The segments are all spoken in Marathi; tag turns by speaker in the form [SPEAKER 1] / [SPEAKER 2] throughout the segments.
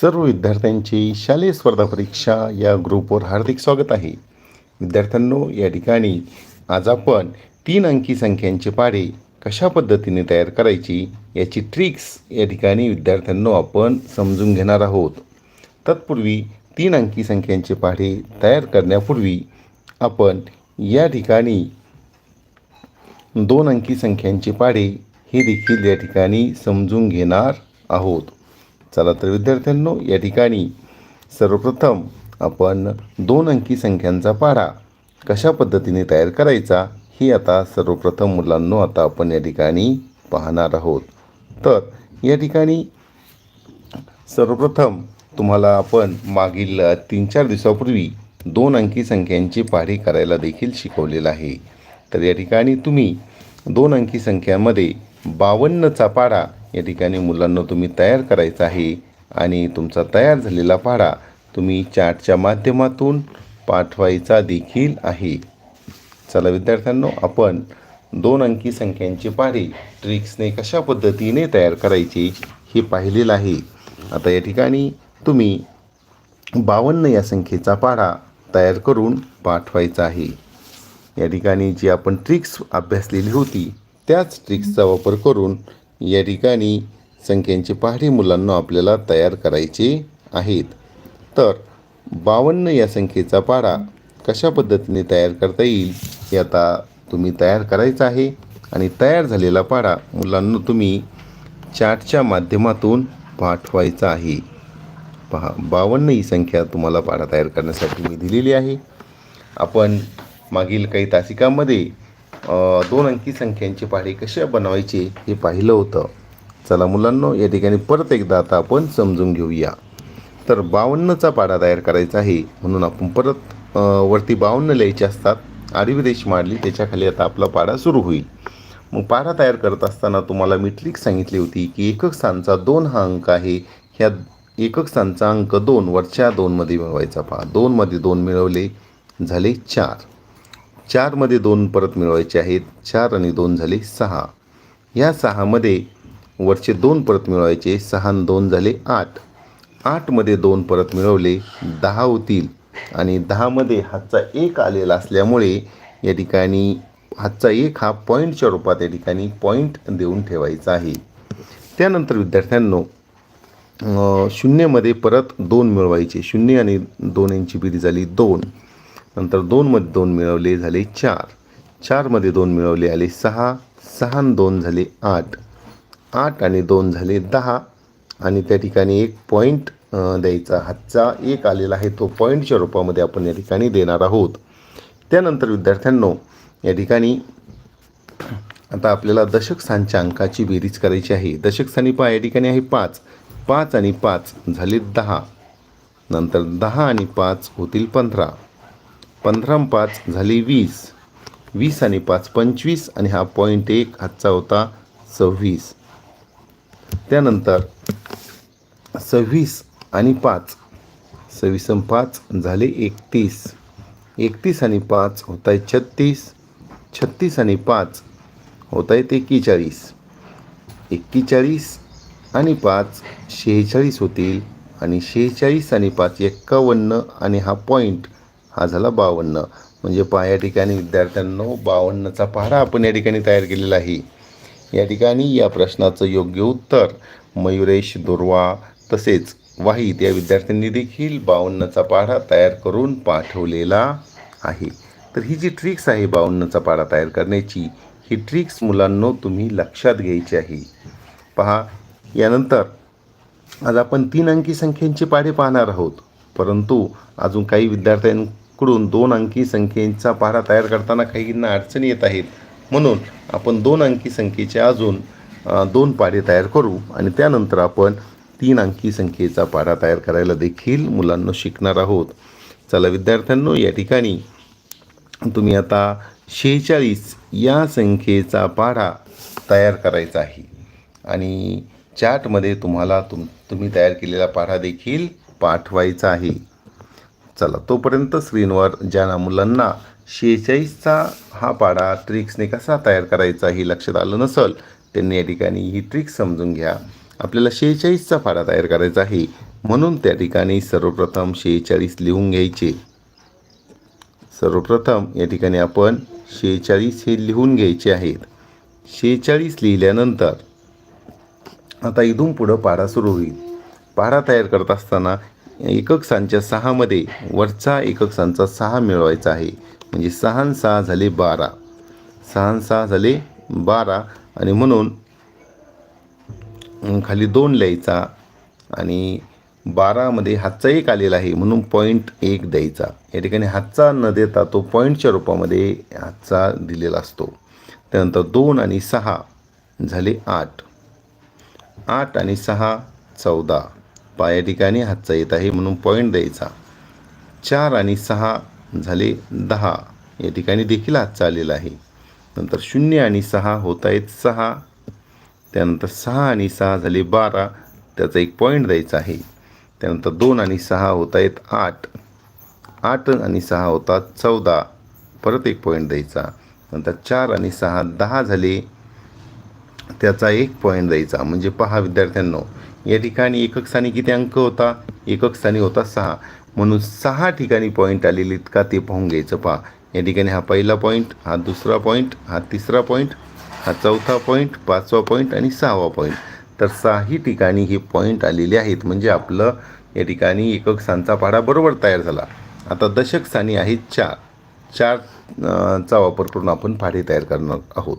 [SPEAKER 1] सर्व विद्यार्थ्यांचे शालेय स्पर्धा परीक्षा या ग्रुपवर हार्दिक स्वागत आहे. विद्यार्थ्यांनो या ठिकाणी आज आपण तीन अंकी संख्यांचे पाढे कशा पद्धतीने तयार करायची याची ट्रिक्स या ठिकाणी विद्यार्थ्यांनो आपण समजून घेणार आहोत. तत्पूर्वी तीन अंकी संख्यांचे पाढे तयार करण्यापूर्वी आपण या ठिकाणी दोन अंकी संख्यांचे पाढे हे देखील या ठिकाणी समजून घेणार आहोत. चला तर विद्यार्थ्यांनो या ठिकाणी सर्वप्रथम आपण दोन अंकी संख्यांचा पाढा कशा पद्धतीने तयार करायचा हे आता सर्वप्रथम मुलांनो आता आपण या ठिकाणी पाहणार आहोत. तर या ठिकाणी सर्वप्रथम तुम्हाला आपण मागील तीन चार दिवसापूर्वी दोन अंकी संख्यांची पाढी करायला देखील शिकवलेलं आहे. तर या ठिकाणी तुम्ही दोन अंकी संख्यामध्ये बावन्नचा पाढा या ठिकाणी मुलांना तुम्ही तयार करायचा आहे आणि तुमचा तयार झालेला पाढा तुम्ही चार्टच्या माध्यमातून पाठवायचा देखील आहे. चला विद्यार्थ्यांनो आपण दोन अंकी संख्यांचे पाढे ट्रिक्सने कशा पद्धतीने तयार करायचे हे पाहिलेलं आहे. आता या ठिकाणी तुम्ही बावन्न या संख्येचा पाढा तयार करून पाठवायचा आहे. या ठिकाणी जी आपण ट्रिक्स अभ्यासलेली होती त्याच ट्रिक्सचा वापर करून या ठिकाणी संख्यांची पहाडी मुलांना आपल्याला तयार करायचे आहेत. तर बावन्न या संख्येचा पाढा कशा पद्धतीने तयार करता येईल हे आता तुम्ही तयार करायचं आहे. आणि तयार झालेला पाढा मुलांना तुम्ही चार्टच्या माध्यमातून पाठवायचा आहे. पहा बावन्न ही संख्या तुम्हाला पाढा तयार करण्यासाठी मी दिलेली आहे. आपण मागील काही तासिकामध्ये दोन अंकी संख्यांचे पाढे कसे बनवायचे हे पाहिलं होतं. चला मुलांनो या ठिकाणी परत एकदा आता आपण समजून घेऊया. तर बावन्नचा पाढा तयार करायचा आहे. म्हणून आपण परत वरती बावन्न लिहायचे असतात. आडवी रेष मांडली त्याच्याखाली आता आपला पाढा सुरू होईल. मग पाढा तयार करत असताना तुम्हाला मी ट्रिक सांगितली होती की एकक स्थानचा दोन हा अंक आहे. ह्या एकक स्थानचा अंक दोन वरच्या दोनमध्ये मिळवायचा पहा दोनमध्ये दोन मिळवले झाले चार. चारमध्ये दोन परत मिळवायचे आहेत. चार आणि दोन झाले सहा. या सहामध्ये वरचे दोन परत मिळवायचे सहा आणि दोन झाले आठ. आठमध्ये दोन परत मिळवले दहा होतील. आणि दहामध्ये हातचा एक आलेला असल्यामुळे या ठिकाणी हातचा एक हा पॉईंटच्या रूपात या ठिकाणी पॉईंट देऊन ठेवायचा आहे. त्यानंतर विद्यार्थ्यांनो शून्यमध्ये परत दोन मिळवायचे. शून्य आणि दोन यांची बेरीज झाली दोन. नंतर दोनमध्ये दोन मिळवले झाले चार. चारमध्ये दोन मिळवले आले सहा. सहा दोन झाले आठ. आठ आणि दोन झाले दहा. आणि त्या ठिकाणी एक पॉईंट द्यायचा हातचा एक आलेला आहे. तो पॉईंटच्या रूपामध्ये आपण या ठिकाणी देणार आहोत. त्यानंतर विद्यार्थ्यांनो या ठिकाणी आता आपल्याला दशक स्थानच्या अंकाची बेरीज करायची आहे. दशक स्थानी पहा या ठिकाणी आहे पाच. पाच आणि पाच झाले दहा. नंतर दहा आणि पाच होतील पंधरा. पंधरा पाच झाली वीस. वीस आणि पाच पंचवीस आणि हा पॉईंट एक हातचा होता सव्वीस. त्यानंतर सव्वीस आणि पाच. सव्वीस आणि पाच झाले एकतीस. एकतीस आणि पाच होत आहे छत्तीस. छत्तीस आणि पाच होत आहेत एक्केचाळीस. एक्केचाळीस आणि पाच शेहेचाळीस होतील आणि शेहेचाळीस आणि पाच एक्कावन्न आणि हा पॉईंट हा झाला बावन्न. म्हणजे पा या ठिकाणी विद्यार्थ्यांनो बावन्नचा पारा आपण या ठिकाणी तयार केलेला आहे. या ठिकाणी या प्रश्नाचं योग्य उत्तर मयुरेश दुर्वा तसेच वाहीत या विद्यार्थ्यांनी देखील बावन्नचा पाढा तयार करून पाठवलेला आहे. तर ही जी ट्रिक्स आहे बावन्नचा पाढा तयार करण्याची ही ट्रिक्स मुलांनो तुम्ही लक्षात घ्यायची आहे. पहा यानंतर आज आपण तीन अंकी संख्यांचे पाढे पाहणार आहोत. परंतु अजून काही विद्यार्थ्यां कडून दोन अंकी संख्येचा पाढा तयार करताना काहींना अडचणी येत आहेत. म्हणून आपण दोन अंकी संख्येचे अजून दोन पारे तयार करू आणि त्यानंतर आपण तीन अंकी संख्येचा पारा तयार करायला देखील मुलांना शिकणार आहोत. चला विद्यार्थ्यांनो या ठिकाणी तुम्ही आता शेहेचाळीस या संख्येचा पाढा तयार करायचा आहे. आणि चार्टमध्ये तुम्हाला तुम तुम्ही तयार केलेला पाढा देखील पाठवायचा आहे. चला तोपर्यंत स्क्रीनवर ज्या मुलांना शेहेचाळीसचा हा पाडा ट्रिक्सने कसा तयार करायचा हे लक्षात आलं नसेल त्यांनी या ठिकाणी ही ट्रिक समजून घ्या. आपल्याला शेहेचाळीसचा पाडा तयार करायचा आहे म्हणून त्या ठिकाणी सर्वप्रथम शेहेचाळीस लिहून घ्यायचे. सर्वप्रथम या ठिकाणी आपण शेहेचाळीस हे लिहून घ्यायचे आहेत. शेहेचाळीस लिहिल्यानंतर आता इथून पुढं पाढा सुरू होईल. पाढा तयार करत असताना एकक सांच्या सहामध्ये वरचा एकक सांचा सहा मिळवायचा आहे. म्हणजे सहा सहा झाले बारा. सहा सहा झाले बारा. आणि म्हणून खाली दोन लिहायचा आणि बारामध्ये हातचा एक आलेला आहे. म्हणून पॉईंट एक द्यायचा. या ठिकाणी हातचा न देता तो पॉईंटच्या रूपामध्ये हातचा दिलेला असतो. त्यानंतर दोन आणि सहा झाले आठ. आठ आणि सहा चौदा. पाया ठिकाणी हातचा येत आहे म्हणून पॉईंट द्यायचा. चार आणि सहा झाले दहा. या ठिकाणी देखील हातचा आलेला आहे. नंतर शून्य आणि सहा होत आहेत सहा. त्यानंतर सहा आणि सहा झाले बारा. त्याचा एक पॉईंट द्यायचा आहे. त्यानंतर दोन आणि सहा होत आहेत आठ. आठ आणि सहा होतात चौदा. परत एक पॉईंट द्यायचा. नंतर चार आणि सहा दहा झाले. त्याचा एक पॉईंट द्यायचा. म्हणजे पहा विद्यार्थ्यांनो या ठिकाणी एकक स्थानी किती अंक होता? एकक स्थानी होता सहा. म्हणून सहा ठिकाणी पॉईंट आलेले आहेत का ते पाहून घ्यायचं पहा. या ठिकाणी हा पहिला पॉईंट हा दुसरा पॉईंट हा तिसरा पॉईंट हा चौथा पॉईंट पाचवा पॉईंट आणि सहावा पॉईंट तर सहाही ठिकाणी हे पॉईंट आलेले आहेत. म्हणजे आपलं या ठिकाणी एकक स्थानचा पाढा बरोबर तयार झाला. आता दशक स्थानी आहेत चार. चार चा वापर करून आपण पाढे तयार करणार आहोत.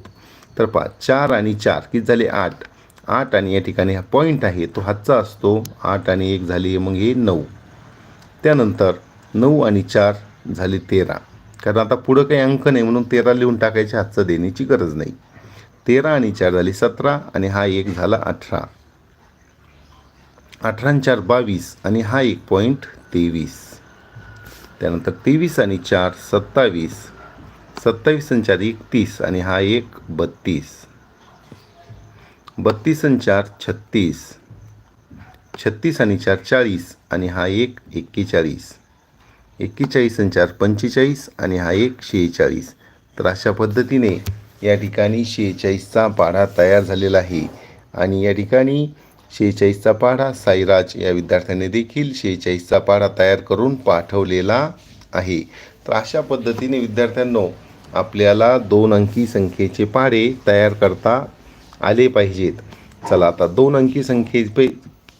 [SPEAKER 1] तर पहा चार आणि चार किती झाले? आठ. आठ आणि या ठिकाणी हा पॉईंट आहे. तो हातचा असतो. आठ आणि एक झाली मग हे नऊ. त्यानंतर नऊ आणि चार झाले तेरा. कारण आता पुढं काही अंक नाही म्हणून तेरा लिहून टाकायची हातचं देण्याची गरज नाही. तेरा आणि चार झाली सतरा आणि हा एक झाला अठरा. अठरा आणि चार बावीस आणि हा एक पॉईंट तेवीस. त्यानंतर तेवीस आणि चार सत्तावीस. सत्तावीस आणि चार एकतीस आणि हा एक बत्तीस. बत्तीस आणि चार छत्तीस. छत्तीस आणि चार चाळीस. आणि हा एक एक्केचाळीस. एक्केचाळीस आणि चार पंचेचाळीस. आणि हा एक शेहेचाळीस. तर अशा पद्धतीने या ठिकाणी शेहेचाळीसचा पाढा तयार झालेला आहे. आणि या ठिकाणी शेहेचाळीसचा पाढा साईराज या विद्यार्थ्याने देखील शेहेचाळीसचा पाढा तयार करून पाठवलेला आहे. तर अशा पद्धतीने विद्यार्थ्यांनो आपल्याला दोन अंकी संख्येचे पाढे तयार करता आले पाहिजेत. चला आता दोन अंकी संख्येपे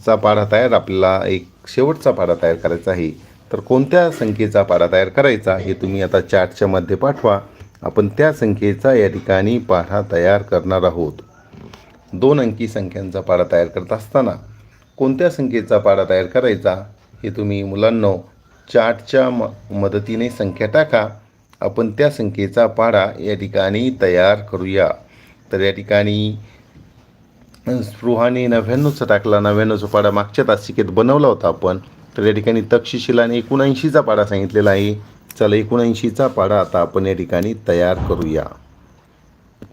[SPEAKER 1] चा पाढा तयार आपल्याला एक शेवटचा पाढा तयार करायचा आहे. तर कोणत्या संख्येचा पाढा तयार करायचा हे तुम्ही आता चार्टच्या मध्ये पाठवा. आपण त्या संख्येचा या ठिकाणी पाढा तयार करणार आहोत. दोन अंकी संख्यांचा पाढा तयार करत असताना कोणत्या संख्येचा पाढा तयार करायचा हे तुम्ही मुलांनो चार्टच्या म मदतीने संख्या टाका. आपण त्या संख्येचा पाढा या ठिकाणी तयार करूया. तर या ठिकाणी स्पृहाने नव्याण्णवचा टाकला नव्याण्णवचा पाडा मागच्या तासिकेत बनवला होता आपण. तर या ठिकाणी तक्षशिलाने एकोणऐंशीचा पाडा सांगितलेला आहे. चला एकोणऐंशीचा पाडा आता आपण या ठिकाणी तयार करूया.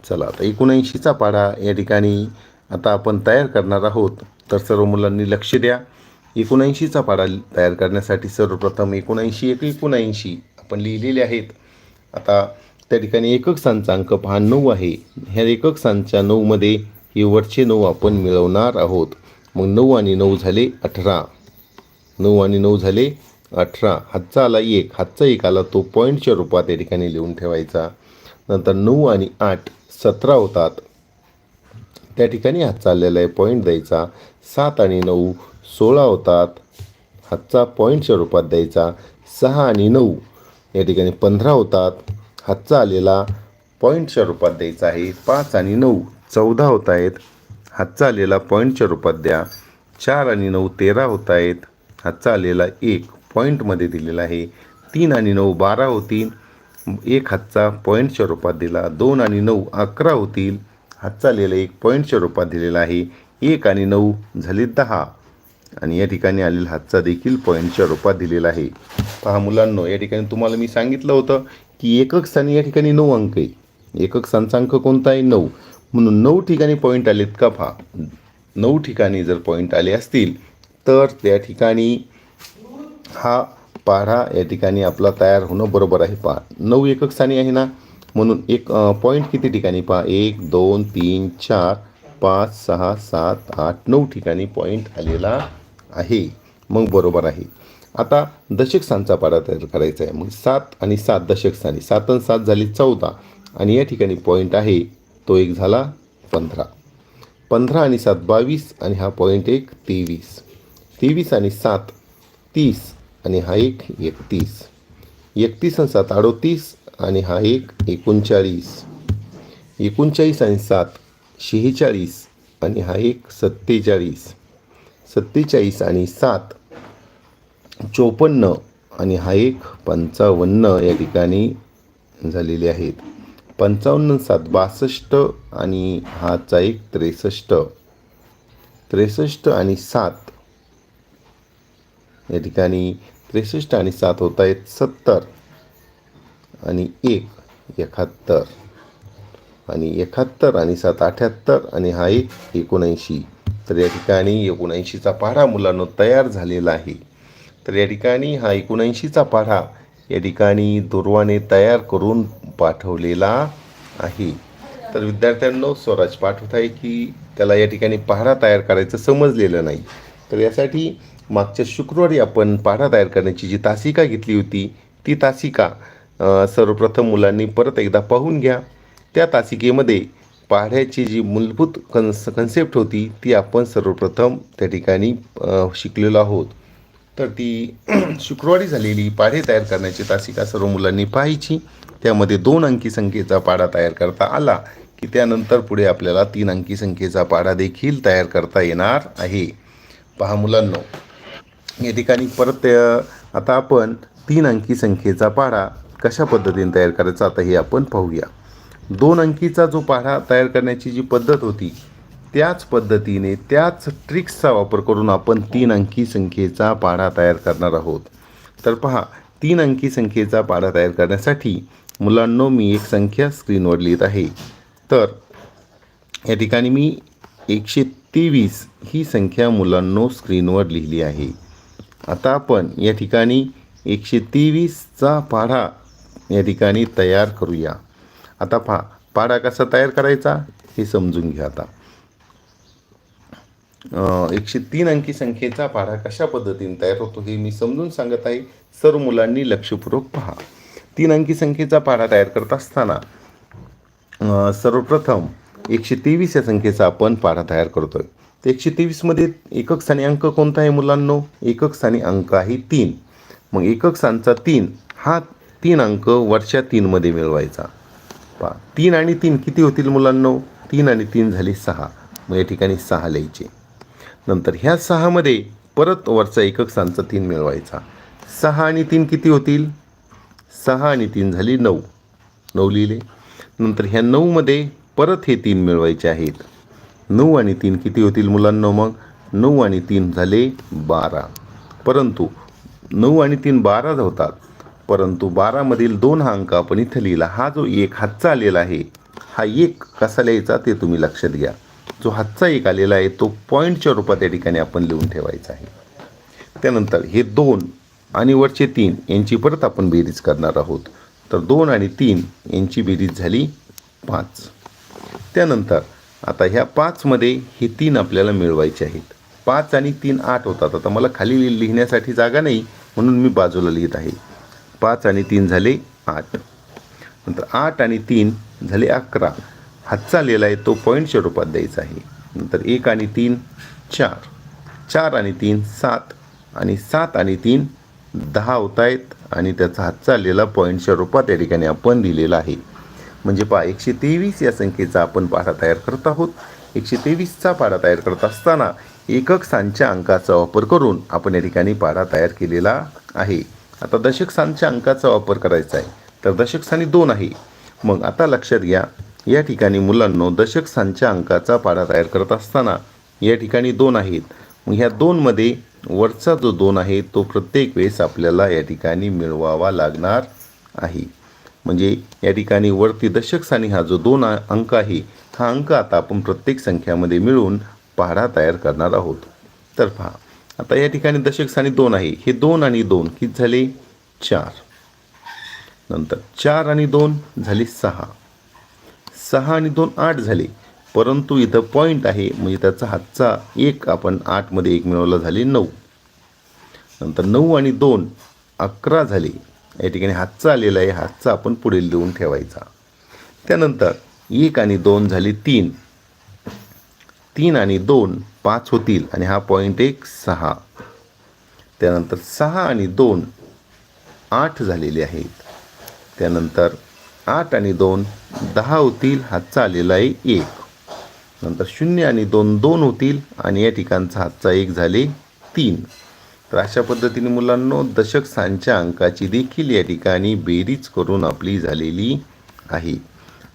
[SPEAKER 1] चला आता एकोणऐंशीचा पाढा या ठिकाणी आता आपण तयार करणार आहोत. तर सर्व मुलांनी लक्ष द्या. एकोणऐंशीचा पाडा तयार करण्यासाठी सर्वप्रथम एकोणऐंशी एक एकोणऐंशी आपण लिहिलेले आहेत. आता त्या ठिकाणी एकक सांचा अंक पहा नऊ आहे. ह्या एकक सांच्या नऊमध्ये हे वरचे नऊ आपण मिळवणार आहोत. मग नऊ आणि नऊ झाले अठरा. नऊ आणि नऊ झाले अठरा. हातचा आला एक. हातचा एक आला तो पॉईंटच्या रूपात या ठिकाणी लिहून ठेवायचा. नंतर नऊ आणि आठ सतरा होतात. त्या ठिकाणी हातचा आलेला आहे पॉईंट द्यायचा. सात आणि नऊ सोळा होतात. हातचा पॉईंटच्या रूपात द्यायचा. सहा आणि नऊ या ठिकाणी पंधरा होतात. हातचा आलेला पॉईंटच्या रूपात द्यायचा आहे. पाच आणि नऊ चौदा होत आहेत. हातचा आलेला पॉईंटच्या रूपात द्या. चार आणि नऊ तेरा होत आहेत. हातचा आलेला एक पॉईंटमध्ये दिलेला आहे. तीन आणि नऊ बारा होतील. एक हातचा पॉईंटच्या रूपात दिला. दोन आणि नऊ अकरा होतील. हातचा आलेला एक पॉईंटच्या रूपात दिलेला आहे. एक आणि नऊ झाले दहा. आणि या ठिकाणी आलेला हातचा देखील पॉईंटच्या रूपात दिलेला आहे. पहा मुलांनो या ठिकाणी तुम्हाला मी सांगितलं होतं की एकक स्थानी या ठिकाणी नऊ अंक आहे. एकक स्थानचा अंक कोणता आहे नऊ. म्हणून नऊ ठिकाणी पॉईंट आलेत का पहा. नऊ ठिकाणी जर पॉईंट आले असतील तर त्या ठिकाणी हा पाढा या ठिकाणी आपला तयार होणं बरोबर आहे. पहा नऊ एकक स्थानी आहे ना. म्हणून एक पॉईंट किती ठिकाणी पहा. एक दोन तीन चार पाच सहा सात आठ नऊ ठिकाणी पॉईंट आलेला आहे. मग बरोबर आहे. आता दशक स्थानचा पाडा तयार करायचा आहे. मग सात आणि सात दशक स्थानी सात आणि सात झाली चौदा. आणि या ठिकाणी पॉईंट आहे तो एक झाला पंधरा. पंधरा आणि सात बावीस आणि हा पॉईंट एक तेवीस. तेवीस आणि सात तीस आणि हा एक एकतीस. एकतीस आणि सात अडोतीस आणि हा एक एकोणचाळीस. एकोणचाळीस आणि सात शेहेचाळीस आणि हा एक सत्तेचाळीस. सत्तेचाळीस आणि सात चोपन्न आणि हा एक पंचावन्न या ठिकाणी झालेले आहेत. पंचावन्न सात बासष्ट आणि हाचा एक त्रेसष्ट. त्रेसष्ट आणि सात या ठिकाणी त्रेसष्ट आणि सात होत आहेत सत्तर आणि एक एकाहत्तर. आणि एकाहत्तर आणि सात अठ्याहत्तर आणि हा एक एकोणऐंशी. तर या ठिकाणी एकोणऐंशीचा पाढा मुलांना तयार झालेला आहे. तर या ठिकाणी हा एकोणऐंशीचा पाढा या ठिकाणी दुर्वाने तयार करून पाठवलेला आहे. तर विद्यार्थ्यांना स्वराज पाठवत आहे की त्याला या ठिकाणी पाढा तयार करायचं समजलेलं नाही. तर यासाठी मागच्या शुक्रवारी आपण पाढा तयार करण्याची जी तासिका घेतली होती ती तासिका सर्वप्रथम मुलांनी परत एकदा पाहून घ्या. त्या तासिकेमध्ये पाढ्याची जी मूलभूत कन्स कन्सेप्ट होती ती आपण सर्वप्रथम त्या ठिकाणी शिकलेलो आहोत. तर ती शुक्रवारी झालेली पाढे तयार करण्याची तासिका सर्व मुलांनी पाहायची. त्यामध्ये दोन अंकी संख्येचा पाढा तयार करता आला की त्यानंतर पुढे आपल्याला तीन अंकी संख्येचा पाढा देखील तयार करता येणार आहे. पहा मुलांनो या ठिकाणी परत आता आपण तीन अंकी संख्येचा पाढा कशा पद्धतीने तयार करायचा आता हे आपण पाहूया. दोन अंकीचा जो पाढा तयार करण्याची जी पद्धत होती त्याच पद्धतीने त्याच ट्रिक्सचा वापर करून आपण तीन अंकी संख्येचा पाढा तयार करणार आहोत. तर पहा तीन अंकी संख्येचा पाढा तयार करण्यासाठी मुलांनो मी एक संख्या स्क्रीनवर लिहित आहे. तर या ठिकाणी मी एकशे तेवीस ही संख्या मुलांनो स्क्रीनवर लिहिली आहे. आता आपण या ठिकाणी एकशे तेवीसचा पाढा या ठिकाणी तयार करूया. आता पहा पाढा कसा तयार करायचा हे समजून घ्या आता. एकशे तीन अंकी संख्येचा पाढा कशा पद्धतीने तयार होतो हे मी समजून सांगत आहे. सर्व मुलांनी लक्षपूर्वक पहा. तीन अंकी संख्येचा पाढा तयार करत असताना सर्वप्रथम एकशे तेवीस या संख्येचा आपण पाढा तयार करतोय. तर एकशे तेवीसमध्ये एकक स्थानी अंक कोणता आहे मुलांनो? एकक स्थानी अंक आहे तीन. मग एकक स्थानचा तीन हा तीन अंक वरच्या तीनमध्ये मिळवायचा. पहा तीन आणि तीन किती होतील मुलांनो? तीन आणि तीन झाले सहा. मग या ठिकाणी सहा लिहायचे. नंतर ह्या सहामध्ये परत वरचा एकक सांचा तीन मिळवायचा. सहा आणि तीन किती होतील? सहा आणि तीन झाली नऊ. नऊ लिहिले. नंतर ह्या नऊमध्ये परत हे तीन मिळवायचे आहेत. नऊ आणि तीन किती होतील मुलांना मग? नऊ आणि तीन झाले बारा. परंतु नऊ आणि तीन बारा होतात. परंतु बारामधील दोन हा अंक आपण इथं लिहिला. हा जो एक हातचा आलेला आहे हा एक कसा लिहायचा ते तुम्ही लक्षात घ्या. जो हातचा एक आलेला आहे तो पॉईंटच्या रूपात या ठिकाणी आपण लिहून ठेवायचा आहे. त्यानंतर हे दोन आणि वरचे तीन यांची परत आपण बेरीज करणार आहोत. तर दोन आणि तीन यांची बेरीज झाली पाच. त्यानंतर आता ह्या पाचमध्ये हे तीन आपल्याला मिळवायचे आहेत. पाच आणि तीन आठ होतात. आता मला खाली लिहिण्यासाठी जागा नाही म्हणून मी बाजूला लिहित आहे. पाच आणि तीन झाले आठ. नंतर आठ आणि तीन झाले अकरा. हातचा लिहिला आहे तो पॉईंटच्या रूपात द्यायचा आहे. नंतर एक आणि तीन चार. चार आणि तीन सात. आणि सात आणि तीन दहा होत आहेत आणि त्याचा हातचा लिहिला पॉईंटच्या रूपात या ठिकाणी आपण लिहिलेला आहे. म्हणजे पहा एकशे तेवीस या संख्येचा आपण पाढा तयार करत आहोत. एकशे तेवीसचा पाढा तयार करत असताना एकक सांच्या अंकाचा वापर करून आपण या ठिकाणी पाढा तयार केलेला आहे. आता दशक सांच्या अंकाचा वापर करायचा आहे. तर दशक स्थानी दोन आहे. मग आता लक्षात घ्या या ठिकाणी मुलांनो दशक सांच्या अंकाचा पाढा तयार करत असताना या ठिकाणी दोन आहेत. मग ह्या दोनमध्ये वरचा जो दोन आहे तो प्रत्येक वेळेस आपल्याला या ठिकाणी मिळवावा लागणार आहे. म्हणजे या ठिकाणी वरती दशक स्थानी हा जो दोन अंक आहे हा अंक आता आपण प्रत्येक संख्यामध्ये मिळून पाढा तयार करणार आहोत. तर पहा आता या ठिकाणी दशक स्थानी दोन आहे. हे दोन आणि दोन किती झाले? चार. नंतर चार आणि दोन झाले सहा. सहा आणि दोन आठ झाले. परंतु इथं पॉईंट आहे म्हणजे त्याचा हातचा एक आपण आठमध्ये एक मिळवला झाले नऊ. नंतर नऊ आणि दोन अकरा झाले. या ठिकाणी हातचा आलेला आहे हातचा आपण पुढील लिहून ठेवायचा. त्यानंतर एक आणि दोन झाले तीन. तीन आणि दोन पाच होतील आणि हा पॉईंट एक सहा. त्यानंतर सहा आणि दोन आठ झालेले आहेत. त्यानंतर आठ आणि दोन दहा होतील हातचा आलेला आहे एक. नंतर शून्य आणि दोन दोन होतील आणि या ठिकाणचा हातचा एक झाले तीन. तर अशा पद्धतीने मुलांनो दशक सांच्या अंकाची देखील या ठिकाणी बेरीज करून आपली झालेली आहे.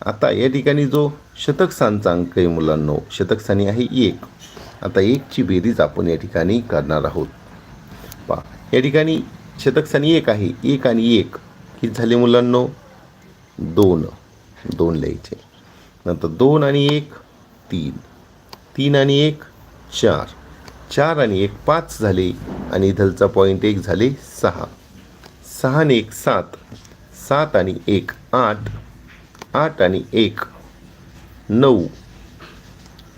[SPEAKER 1] आता या ठिकाणी जो शतक सांचा अंक आहे मुलांनो शतक स्थानी आहे एक. आता एकची बेरीज आपण या ठिकाणी करणार आहोत. पहा या ठिकाणी शतक स्थानी एक आहे एक आणि एक. किती झाले मुलांनो? दोन दोन लिहायचे. नंतर दोन आणि एक तीन. तीन आणि एक चार. चार आणि एक पाच झाले आणि इथलचा पॉईंट एक झाले सहा. सहा आणि एक सात. सात आणि एक आठ. आठ आणि एक नऊ.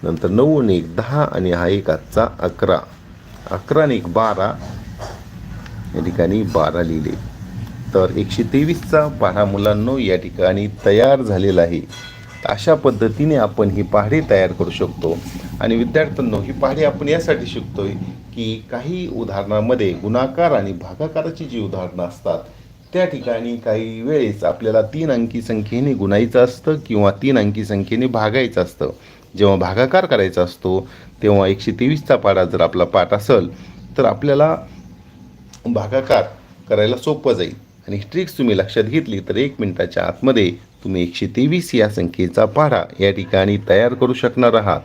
[SPEAKER 1] नंतर नऊ आणि एक दहा आणि हा एक आजचा अकरा. अकरा आणि एक बारा. या ठिकाणी बारा लिहिले. तर एकशे तेवीसचा पाढा मुलांनो या ठिकाणी तयार झालेला आहे. अशा पद्धतीने आपण ही पहाडी तयार करू शकतो. आणि विद्यार्थ्यांनो ही पहाडी आपण यासाठी शिकतोय की काही उदाहरणामध्ये गुणाकार आणि भागाकाराची जी उदाहरणं असतात त्या ठिकाणी काही वेळेस आपल्याला तीन अंकी संख्येने गुणायचं असतं किंवा तीन अंकी संख्येने भागायचं असतं. जेव्हा भागाकार करायचा असतो तेव्हा एकशे तेवीसचा पाढा जर आपला पाठ असेल तर आपल्याला भागाकार करायला सोपं जाईल. आणि ट्रिक्स तुम्ही लक्षात घेतली तर एक मिनिटाच्या आतमध्ये तुम्ही एकशे तेवीस या संख्येचा पारा या ठिकाणी तयार करू शकणार आहात.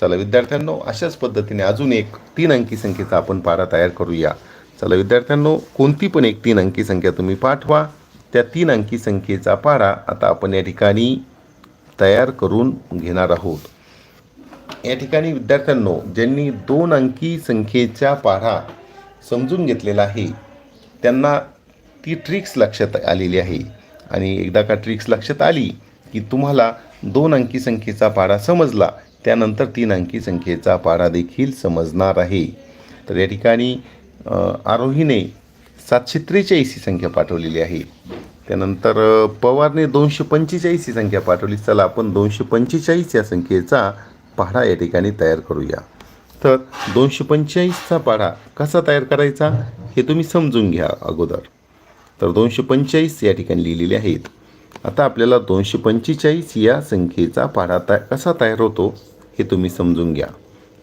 [SPEAKER 1] चला विद्यार्थ्यांनो अशाच पद्धतीने अजून एक तीन अंकी संख्येचा आपण पारा तयार करूया. चला विद्यार्थ्यांनो कोणती पण एक तीन अंकी संख्या तुम्ही पाठवा. त्या तीन अंकी संख्येचा पारा आता आपण या ठिकाणी तयार करून घेणार आहोत. या ठिकाणी विद्यार्थ्यांनो ज्यांनी दोन अंकी संख्येचा पारा समजून घेतलेला आहे त्यांना ती ट्रिक्स लक्षात आलेली आहे. आणि एकदा का ट्रिक्स लक्षात आली की तुम्हाला दोन अंकी संख्येचा पाढा समजला त्यानंतर तीन अंकी संख्येचा पाढा देखील समजणार आहे. तर या ठिकाणी आरोहीने सातशे त्रेचाळीस ही संख्या पाठवलेली आहे. त्यानंतर पवारने दोनशे पंचेचाळीस ही संख्या पाठवली. चला आपण दोनशे पंचेचाळीस या संख्येचा पाढा या ठिकाणी तयार करूया. तर दोनशे पंचेचाळीसचा पाढा कसा तयार करायचा हे तुम्ही समजून घ्या अगोदर. तर दोनशे पंचेचाळीस या ठिकाणी लिहिलेले आहेत. आता आपल्याला दोनशे पंचेचाळीस या संख्येचा पाढा तया कसा तयार होतो हे तुम्ही समजून घ्या.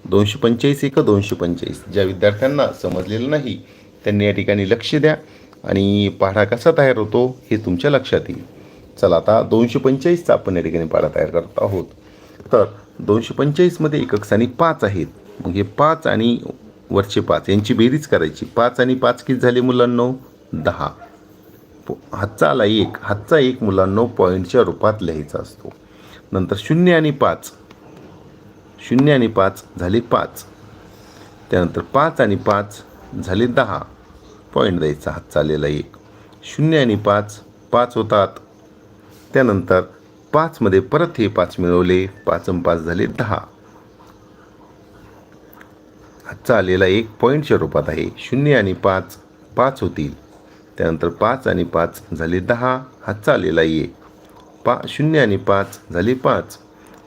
[SPEAKER 1] दोनशे पंचेचाळीस एक दोनशे पंचेचाळीस. ज्या विद्यार्थ्यांना समजलेलं नाही त्यांनी या ठिकाणी लक्ष द्या आणि पाढा कसा तयार होतो हे तुमच्या लक्षात येईल. चला आता दोनशे पंचेचाळीसचा आपण या ठिकाणी पाढा तयार करत आहोत. तर दोनशे पंचेचाळीसमध्ये एकक स्थानी पाच आहेत. मग हे पाच आणि वरचे पाच यांची बेरीज करायची. पाच आणि पाच किती झाले मुलांनो? दहा. हातचा आला एक हातचा एक मुलांनो पॉईंटच्या रूपात लिहायचा असतो. नंतर शून्य आणि पाच. शून्य आणि पाच झाले पाच. त्यानंतर पाच आणि पाच झाले दहा. पॉईंट द्यायचा हातचा आलेला एक. शून्य आणि पाच पाच होतात. त्यानंतर पाचमध्ये परत हे पाच मिळवले पाच आणि पाच झाले दहा. हातचा आलेला एक पॉईंटच्या रूपात आहे. शून्य आणि पाच पाच होतील. त्यानंतर पाच आणि पाच झाले दहा. हातचा आलेला एक. पा शून्य आणि पाच झाले पाच.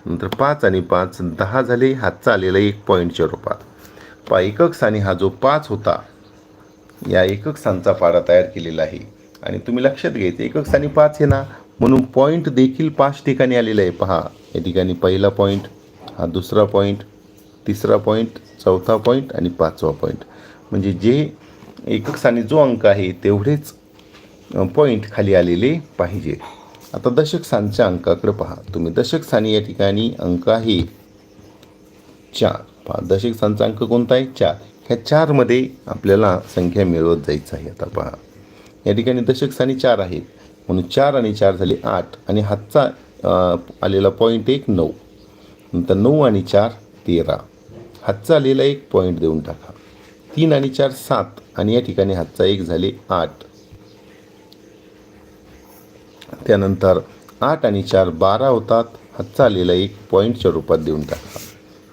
[SPEAKER 1] नंतर पाच आणि पाच दहा झाले. हातचा आलेला एक पॉईंटच्या रूपात. पा एकक स्थानी हा जो पाच होता या एकक स्थानचा पाडा तयार केलेला आहे. आणि तुम्ही लक्षात घ्यायचं एकक स्थानी पाच आहे ना? म्हणून पॉईंट देखील पाच ठिकाणी आलेला आहे. पहा या ठिकाणी पहिला पॉईंट हा दुसरा पॉईंट तिसरा पॉईंट चौथा पॉईंट आणि पाचवा पॉईंट म्हणजे जे एकक स्थानी जो अंक आहे तेवढेच पॉईंट खाली आलेले पाहिजे. आता दशक स्थानच्या अंकाकडे पहा. तुम्ही दशक स्थानी या ठिकाणी अंक आहे चार. पहा दशक स्थानचा अंक कोणता आहे? चार. ह्या चारमध्ये आपल्याला संख्या मिळवत जायचं आहे. आता पहा. या ठिकाणी दशक स्थानी चार आहेत. म्हणून चार आणि चार झाले आठ. आणि हातचा आलेला पॉईंट एक नऊ. नंतर नऊ आणि चार तेरा. हातचा आलेला एक पॉईंट देऊन टाका. तीन आणि चार सात. आणि या ठिकाणी हातचा एक झाले आठ. त्यानंतर आठ आणि चार बारा होतात. हातचा आलेला एक पॉईंटच्या रूपात देऊन टाका.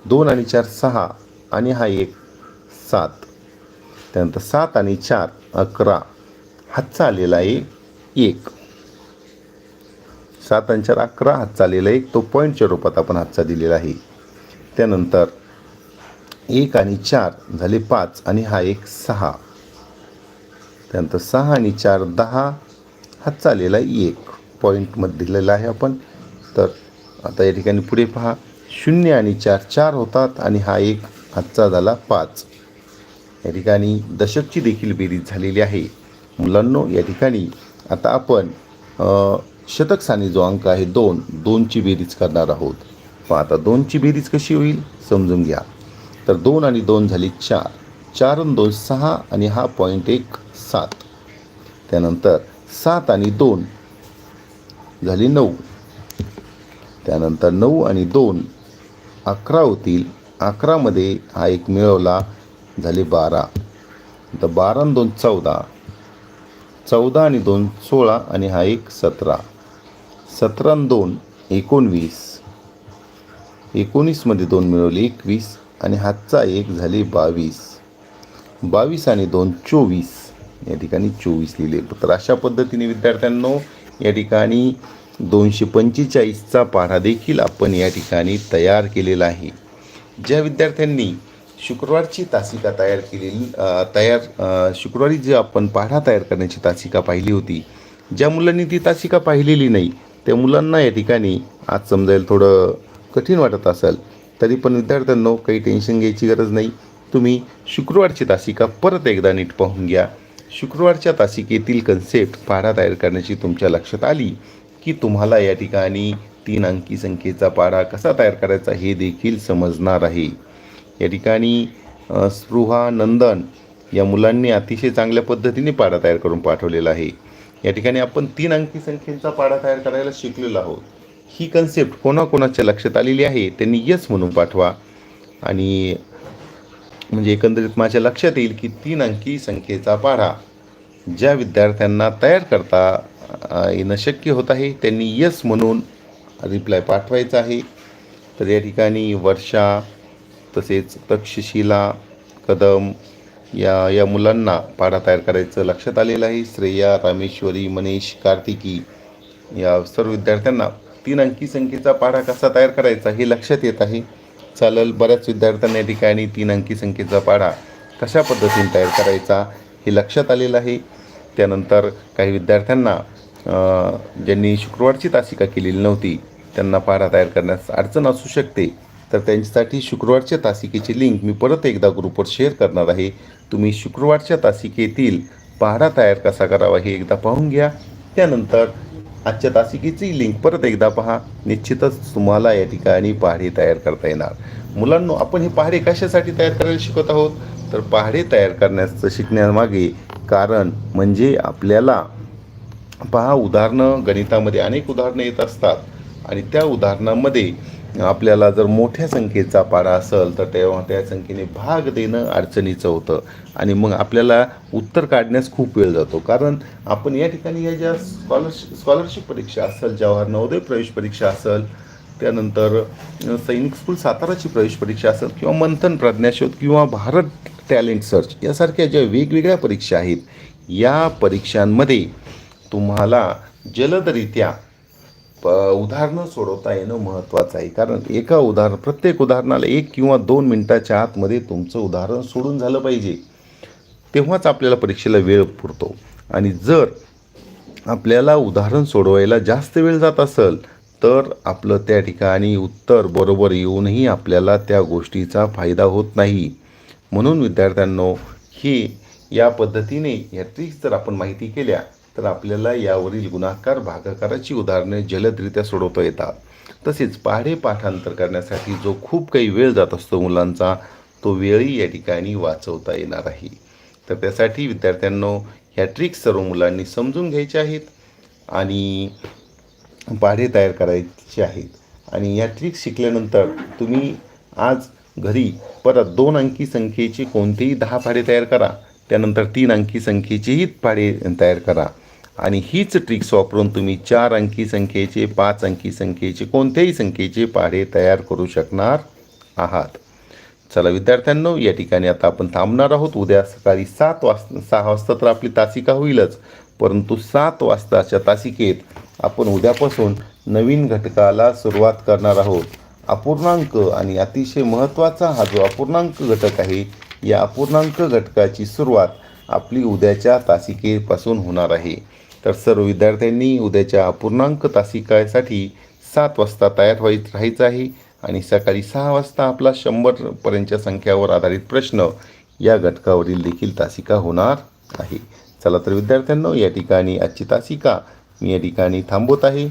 [SPEAKER 1] दोन आणि चार सहा आणि हा एक सात. त्यानंतर सात आणि चार अकरा. हातचा आलेला आहे एक. सात आणि चार अकरा हातचा आलेला एक तो पॉईंटच्या रूपात आपण हातचा दिलेला आहे. त्यानंतर एक आणि चार झाले पाच आणि हा एक सहा. त्यानंतर सहा आणि चार दहा हातचा आलेला एक. पॉईंटमध्ये दिलेला आहे आपण. तर आता या ठिकाणी पुढे पहा. शून्य आणि चार चार होतात आणि हा एक हातचा झाला पाच. या ठिकाणी दशकची देखील बेरीज झालेली आहे. मुलांनो या ठिकाणी आता आपण शतक स्थानी जो अंक आहे दोन दोनची बेरीज करणार आहोत. पण आता दोनची बेरीज कशी होईल समजून घ्या. तर दोन आणि दोन झाली चार. चार आणि दोन सहा आणि हा पॉईंट एक. सात. त्यानंतर सात आणि दोन झाली नऊ. त्यानंतर नऊ आणि दोन अकरा होतील. अकरामध्ये हा एक मिळवला झाले बारा. तर बारा आणि दोन चौदा. चौदा आणि दोन सोळा आणि हा एक सतरा. सतरा आणि दोन एकोणवीस. एकोणीसमध्ये दोन मिळवले एकवीस. आणि हातचा एक झाले बावीस. बावीस आणि दोन चोवीस. या ठिकाणी चोवीस लिहिले. तर अशा पद्धतीने विद्यार्थ्यांनो या ठिकाणी दोनशे पंचेचाळीसचा पाढा देखील आपण या ठिकाणी तयार केलेला आहे. ज्या विद्यार्थ्यांनी शुक्रवारची तासिका तयार केलेली तयार शुक्रवारी जे आपण पाढा तयार करण्याची तासिका पाहिली होती ज्या मुलांनी ती तासिका पाहिलेली नाही त्या मुलांना या ठिकाणी आज समजायला थोडं कठीण वाटत असेल तरी पण विद्यार्थ्यांनो काही टेन्शन घ्यायची गरज नाही. तुम्ही शुक्रवारची तासिका परत एकदा नीट पाहून घ्या. शुक्रवारच्या तासिकेतील कन्सेप्ट पारा तयार करण्याची तुमच्या लक्षात आली की तुम्हाला या ठिकाणी तीन अंकी संख्येचा पाढा कसा तयार करायचा हे देखील समजणार आहे. या ठिकाणी स्पृहा नंदन या मुलांनी अतिशय चांगल्या पद्धतीने पाढा तयार करून पाठवलेला आहे. या ठिकाणी आपण तीन अंकी संख्येचा पाढा तयार करायला शिकलेलो आहोत. ही कन्सेप्ट कोणाकोणाच्या लक्षात आलेली आहे त्यांनी यस म्हणून पाठवा. आणि म्हणजे एकंदरीत माझ्या लक्षात येईल की तीन अंकी संख्येचा पाढा ज्या विद्यार्थ्यांना तयार करता येणं शक्य होत आहे त्यांनी यस म्हणून रिप्लाय पाठवायचा आहे. तर या ठिकाणी वर्षा तसेच तक्षशिला कदम या या मुलांना पाढा तयार करायचं लक्षात आलेलं आहे. श्रेया रामेश्वरी मनीष कार्तिकी या सर्व विद्यार्थ्यांना तीन अंकी संख्येचा पाढा कसा तयार करायचा हे लक्षात येत आहे. चालेल बऱ्याच विद्यार्थ्यांना या ठिकाणी तीन अंकी संख्येचा पाढा कशा पद्धतीने तयार करायचा हे लक्षात आलेलं आहे. त्यानंतर काही विद्यार्थ्यांना ज्यांनी शुक्रवारची तासिका केलेली नव्हती त्यांना पारा तयार करण्यास अडचण असू शकते. तर त्यांच्यासाठी शुक्रवारच्या तासिकेची लिंक मी परत एकदा ग्रुपवर शेअर करणार आहे. तुम्ही शुक्रवारच्या तासिकेतील पाढा तयार कसा करावा हे एकदा पाहून घ्या. त्यानंतर आजच्या तासिकेची लिंक परत एकदा पहा. निश्चितच तुम्हाला या ठिकाणी पहाडे तयार करता येणार. मुलांनो आपण हे पहाडे कशासाठी तयार करायला शिकत आहोत? तर पहाडे तयार करण्याचं शिकण्यामागे कारण म्हणजे आपल्याला पहा उदाहरणं गणितामध्ये अनेक उदाहरणं येत असतात. आणि त्या उदाहरणामध्ये आपल्याला जर मोठ्या संख्येचा पाढा असेल तर तेव्हा त्या संख्येने भाग देणं अडचणीचं होतं. आणि मग आपल्याला उत्तर काढण्यास खूप वेळ जातो. कारण आपण या ठिकाणी या ज्या स्कॉलरशिप स्कॉलरशिप परीक्षा असेल जवाहर नवोदय प्रवेश परीक्षा असेल त्यानंतर सैनिक स्कूल साताराची प्रवेश परीक्षा असेल किंवा मंथन प्रज्ञाशोध किंवा भारत टॅलेंट सर्च यासारख्या ज्या वेगवेगळ्या परीक्षा आहेत या परीक्षांमध्ये तुम्हाला जलदरित्या प उदाहरणं सोडवता येणं महत्त्वाचं आहे. कारण एका उदाहरण प्रत्येक उदाहरणाला एक किंवा दोन मिनटाच्या आतमध्ये तुमचं उदाहरण सोडून झालं पाहिजे. तेव्हाच आपल्याला परीक्षेला वेळ पुरतो. आणि जर आपल्याला उदाहरण सोडवायला जास्त वेळ जात असेल तर आपलं त्या ठिकाणी उत्तर बरोबर येऊनही आपल्याला त्या गोष्टीचा फायदा होत नाही. म्हणून विद्यार्थ्यांनो ही या पद्धतीने या ट्रिक्स जर आपण माहिती केल्या तर आपल्याला यावरील गुणाकार भागाकाराची उदाहरणे जलदरित्या सोडवता येतात. तसेच पाढे पाठांतर करण्यासाठी जो खूप काही वेळ जात असतो मुलांचा तो वेळही या ठिकाणी वाचवता येणार आहे. तर त्यासाठी विद्यार्थ्यांनो ह्या ट्रिक्स सर्व मुलांनी समजून घ्यायच्या आहेत आणि पाढे तयार करायचे आहेत. आणि या ट्रिक्स शिकल्यानंतर तुम्ही आज घरी. परत दोन अंकी संख्येचे कोणतेही दहा पाढे तयार करा. त्यानंतर तीन अंकी संख्येचेही पाढे तयार करा. आणि हीच ट्रिक्स वापरून तुम्ही चार अंकी संख्येचे पाच अंकी संख्येचे कोणत्याही संख्येचे पाढे तयार करू शकणार आहात. चला विद्यार्थ्यांनो या ठिकाणी आता आपण थांबणार आहोत. उद्या सकाळी सात वाजता सहा वाजता तर आपली तासिका होईलच. परंतु सात वाजताच्या तासिकेत आपण उद्यापासून नवीन घटकाला सुरुवात करणार आहोत. अपूर्णांक आणि अतिशय महत्त्वाचा हा जो अपूर्णांक घटक आहे या अपूर्णांक घटकाची सुरुवात आपली उद्याच्या तासिकेपासून होणार आहे. तर सर्व विद्यार्थ्यांनी उद्याच्या अपूर्णांक तासिकासाठी सात वाजता तयार व्हाय राहायचं आहे आणि सकाळी सहा वाजता आपला शंभरपर्यंतच्या संख्यावर आधारित प्रश्न या घटकावरील देखील तासिका होणार आहे. चला तर विद्यार्थ्यांनो या ठिकाणी आजची तासिका मी या ठिकाणी थांबवत आहे.